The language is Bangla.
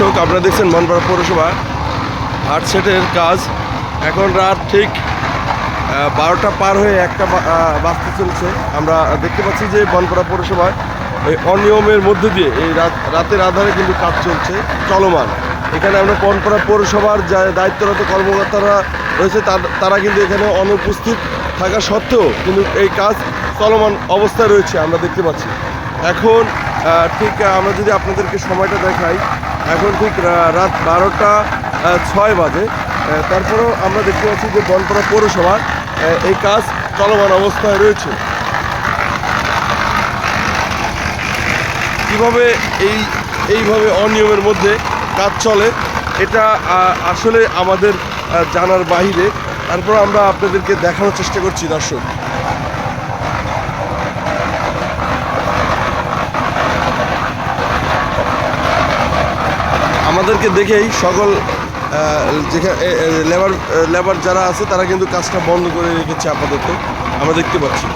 দর্শক আপনারা দেখছেন মনপাড়া পৌরসভা। আট সেটের কাজ। এখন রাত ঠিক বারোটা পার হয়ে একটা বা- আহ, বাজতে চলছে। আমরা দেখতে পাচ্ছি যে বনপাড়া পৌরসভায় এই অনিয়মের মধ্যে দিয়ে এই রাত রাতের আধারে কিন্তু কাজ চলছে চলমান। এখানে আমরা বনপাড়া পৌরসভার যা দায়িত্বরত কর্মকর্তারা রয়েছে তার- কিন্তু এখানে অনুপস্থিত থাকা সত্ত্বেও কিন্তু এই কাজ চলমান অবস্থায় রয়েছে আমরা দেখতে পাচ্ছি। এখন ঠিক আমরা যদি আপনাদেরকে সময়টা দেখাই, এখন ঠিক রাত বারোটা ছয় বাজে। তারপরেও আমরা দেখতে পাচ্ছি যে বনপাড়া পৌরসভা এই কাজ চলমান অবস্থায় রয়েছে। কীভাবে এই, এইভাবে অনিয়মের মধ্যে কাজ চলে, এটা আসলে আমাদের জানার বাইরে তারপর আমরা আপনাদেরকে দেখানোর চেষ্টা করছি, দর্শক। আমাদেরকে দেখেই সকল যেখানে লেবার লেবার যারা আছে, তারা কিন্তু কাজটা বন্ধ করে রেখেছে আপাতত। আমরা দেখতে পাচ্ছি।